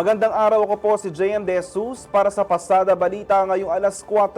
Magandang araw ako po si JM De Jesus para sa Pasada Balita ngayong alas 4.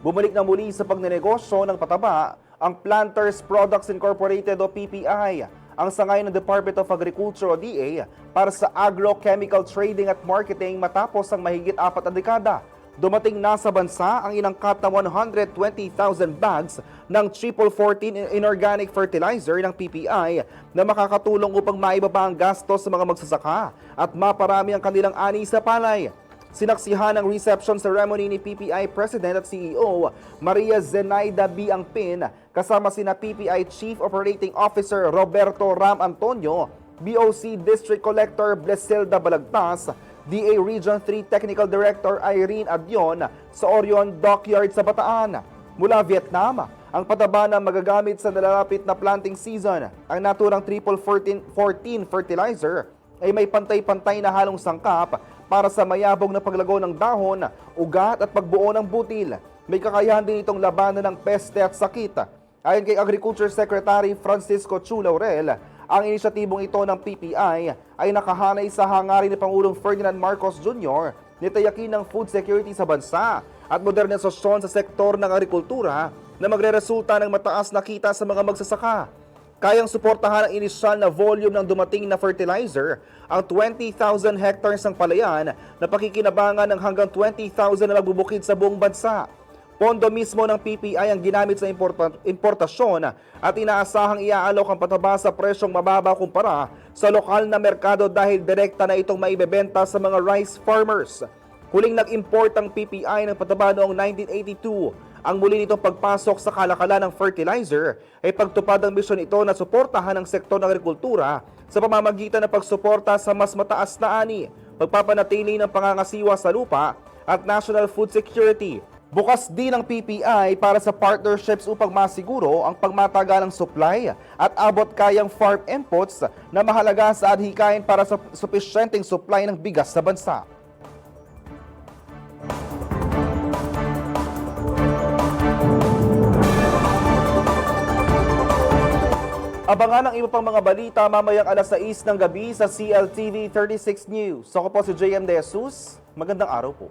Bumalik na muli sa pagnenegosyo ng pataba ang Planters Products Incorporated o PPI, ang sangay ng Department of Agriculture o DA para sa agrochemical trading at marketing matapos ang mahigit apat na dekada. Dumating na sa bansa ang inangkat na 120,000 bags ng triple 14 inorganic fertilizer ng PPI na makakatulong upang maibaba ang gastos sa mga magsasaka at maparami ang kanilang ani sa palay. Sinaksihan ng reception ceremony ni PPI President at CEO Maria Zenaida B. Angpin kasama sina PPI Chief Operating Officer Roberto Ram Antonio, BOC District Collector Blesilda Balagtas, DA Region 3 Technical Director Irene Adion sa Orion Dockyard sa Bataan. Mula Vietnam, ang pataba na magagamit sa nalalapit na planting season. Ang naturang triple 14, 14 fertilizer ay may pantay-pantay na halong sangkap para sa mayabong na paglago ng dahon, ugat at pagbuo ng butil. May kakayahan din itong labanan ng peste at sakit. Ayon kay Agriculture Secretary Francisco Chu Laurel, ang inisyatibong ito ng PPI ay nakahanay sa hangarin ni Pangulong Ferdinand Marcos Jr. nitayakin ng food security sa bansa at modernisasyon sa sektor ng agrikultura na magreresulta ng mataas na kita sa mga magsasaka. Kayang suportahan ang inisyal na volume ng dumating na fertilizer ang 20,000 hectares ng palayan na pakikinabangan ng hanggang 20,000 na magbubukid sa buong bansa. Pondo mismo ng PPI ang ginamit sa importa- importasyon at inaasahang iaalok ang pataba sa presyong mababa kumpara sa lokal na merkado dahil direkta na itong maibebenta sa mga rice farmers. Huling nag-import ang PPI ng pataba noong 1982. Ang muli nitong pagpasok sa kalakalan ng fertilizer ay pagtupad ang misyon ito na suportahan ang sektor ng agrikultura sa pamamagitan ng pagsuporta sa mas mataas na ani, pagpapanatili ng pangangasiwa sa lupa at national food security. Bukas din ang PPI para sa partnerships upang masiguro ang pagmatagalang supply at abot kayang farm inputs na mahalaga sa adhikain para sa supisyenteng supply ng bigas sa bansa. Abangan ang iba pang mga balita mamayang alas 6 ng gabi sa CLTV 36 News. Ako po si JM De Jesus. Magandang araw po.